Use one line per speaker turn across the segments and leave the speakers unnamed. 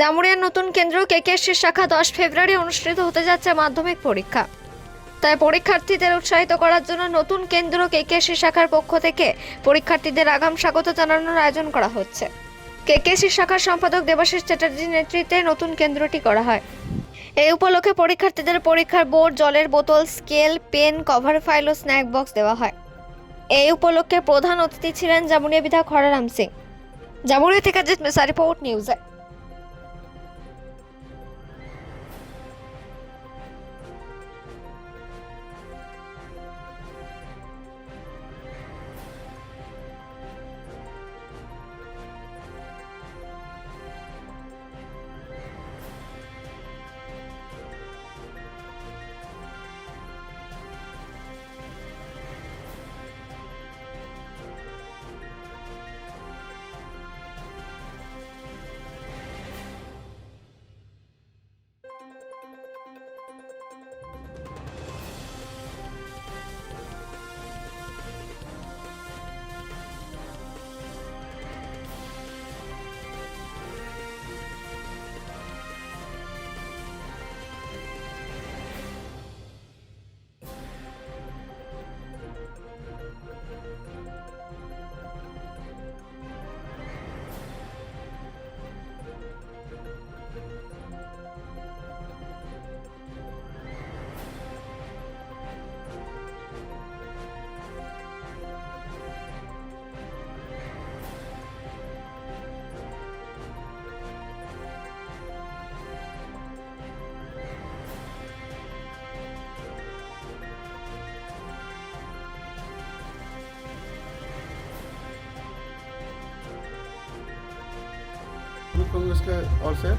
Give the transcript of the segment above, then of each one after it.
জামুরিয়ার নতুন কেন্দ্র কেকেএসসির শাখা দশ ফেব্রুয়ারি অনুষ্ঠিত হতে যাচ্ছে মাধ্যমিক পরীক্ষা। তাই পরীক্ষার্থীদের উৎসাহিত করার জন্য নতুন কেন্দ্র কেকেএসসি শাখার পক্ষ থেকে পরীক্ষার্থীদের আগাম স্বাগত জানানোর আয়োজন করা হচ্ছে। কেকেএসসি শাখার সম্পাদক দেবাশিস চ্যাটার্জির নেতৃত্বে নতুন কেন্দ্রটি করা হয়। এই উপলক্ষে পরীক্ষার্থীদের পরীক্ষার বোর্ড, জলের বোতল, স্কেল, পেন, কভার ফাইল ও স্ন্যাক বক্স দেওয়া হয়। এই উপলক্ষে প্রধান অতিথি ছিলেন জামুনিয়া বিধায়ক Hararam Singh. জামুরিয়া থেকে জিত মেসা রিপোর্ট
Youth Congress के ओर से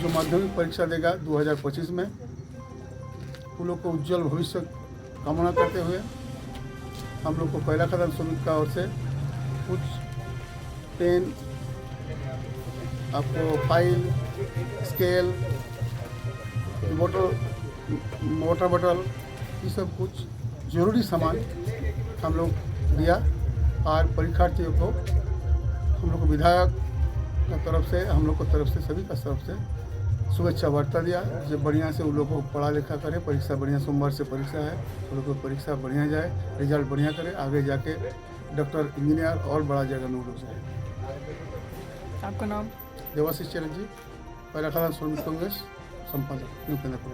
जो माध्यमिक परीक्षा देगा 2025 में, उन लोग को उज्जवल भविष्य कामना करते हुए हम लोग को पहला कदम समिति का ओर से कुछ पेन, आपको फ़ाइल, स्केल बोतल वाटर बॉटल, ये सब कुछ ज़रूरी सामान हम लोग दिया। और परीक्षार्थियों को, हम लोग विधायक का तरफ़ से हम लोग को तरफ़ से सभी का तरफ़ से शुभेच्छा वार्ता दिया। जो बढ़िया से उन लोग को पढ़ा लिखा करें परीक्षा बढ़िया सोमवार से परीक्षा है उन लोग को परीक्षा बढ़िया जाए रिज़ल्ट बढ़िया करे आगे जाके डॉक्टर इंजीनियर और बड़ा जगह वो लोग जाए
आपका नाम?
देवाशीष चैटर्जी पहला खान श्रमिक कांग्रेस संपादक न्यू केंद्रपुर